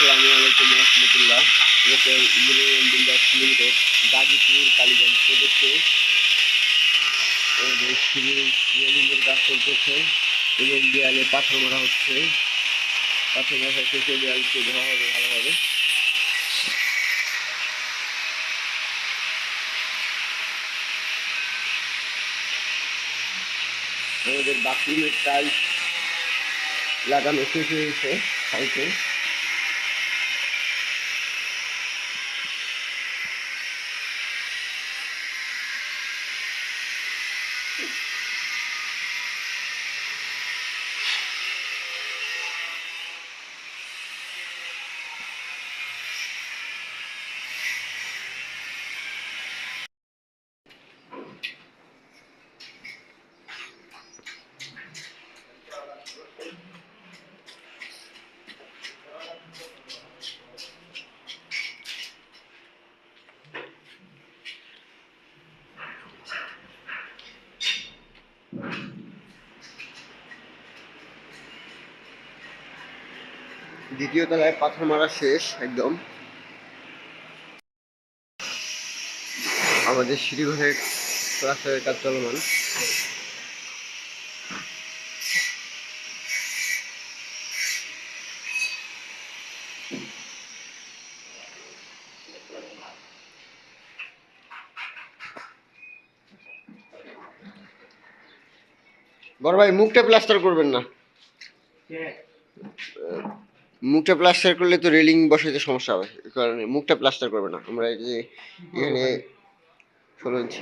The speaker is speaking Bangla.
আসসালামু রহমতুল্লাহ। এটা engineering builders limited, Gazipur, Kaliganj প্রদেশে আমাদের রেলিংয়ের কাজ চলতেছে এবং দেয়ালে পাথর মারা হচ্ছে। পাথর মারা শেষে দেয়ালকে ধোয়া হবে ভালোভাবে আমাদের বাথরুমের টাইলস লাগানো শেষ হয়েছে সাইটে দ্বিতীয় তলায় পাথর মারা শেষ, একদম। আমাদের সিঁড়িঘরের প্লাস্টারের কাজ চলমান। বড় ভাই, মুখটা প্লাস্টার করবেন না। মুখটা প্লাস্টার করলে তো রেলিং বসাইতে সমস্যা হবে কারণে মুখটা প্লাস্টার করবে না। আমরা এই যে এখানে ষোলো ইঞ্চি